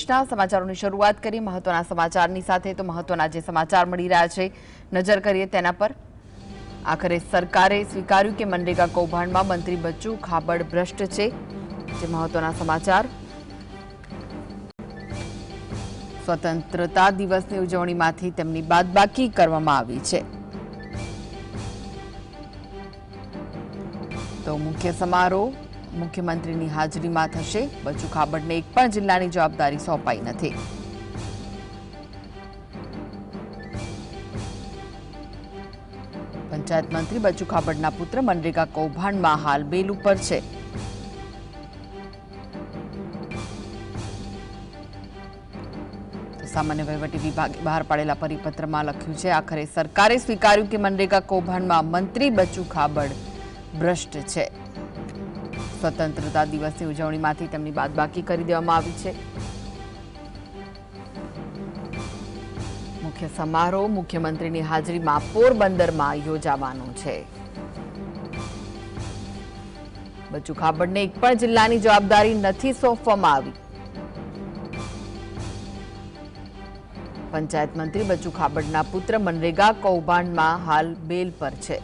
સમાચારોની શરૂઆત કરી મહત્વના સમાચારની સાથે તો મહત્વના જે સમાચાર મળી રહ્યા છે, નજર કરીએ તેના પર. આખરે સરકારે સ્વીકાર્યું કે મનરેગા કૌભાંડમાં મંત્રી બચ્ચુ ખાબડ ભ્રષ્ટ છે, જે મહત્વના સમાચાર. સ્વતંત્રતા દિવસની ઉજવણીમાંથી તેમની બાદબાકી કરવામાં આવી છે. તો મુખ્ય સમારોહ મુખ્યમંત્રીની હાજરીમાં થશે. બચુ ખાબડને એક પણ જિલ્લાની જવાબદારી સોંપાઈ નથી. પંચાયત મંત્રી બચુ ખાબડના પુત્ર મનરેગા કૌભાંડમાં હાલ બેલ ઉપર છે. સામાન્ય વહીવટી વિભાગે બહાર પાડેલા પરિપત્રમાં લખ્યું છે, આખરે સરકારે સ્વીકાર્યું કે મનરેગા કૌભાંડમાં મંત્રી બચુ ખાબડ ભ્રષ્ટ છે. સ્વતંત્રતા દિવસની ઉજવણીમાંથી તેમની બાદબાકી કરી દેવામાં આવી છે. મુખ્ય સમારોહ મુખ્યમંત્રીની હાજરીમાં પોરબંદરમાં યોજાવાનો છે. બચુ ખાબડને એક પણ જિલ્લાની જવાબદારી નથી સોંપવામાં આવી. પંચાયત મંત્રી બચુ ખાબડના પુત્ર મનરેગા કૌભાંડમાં હાલ બેલ પર છે.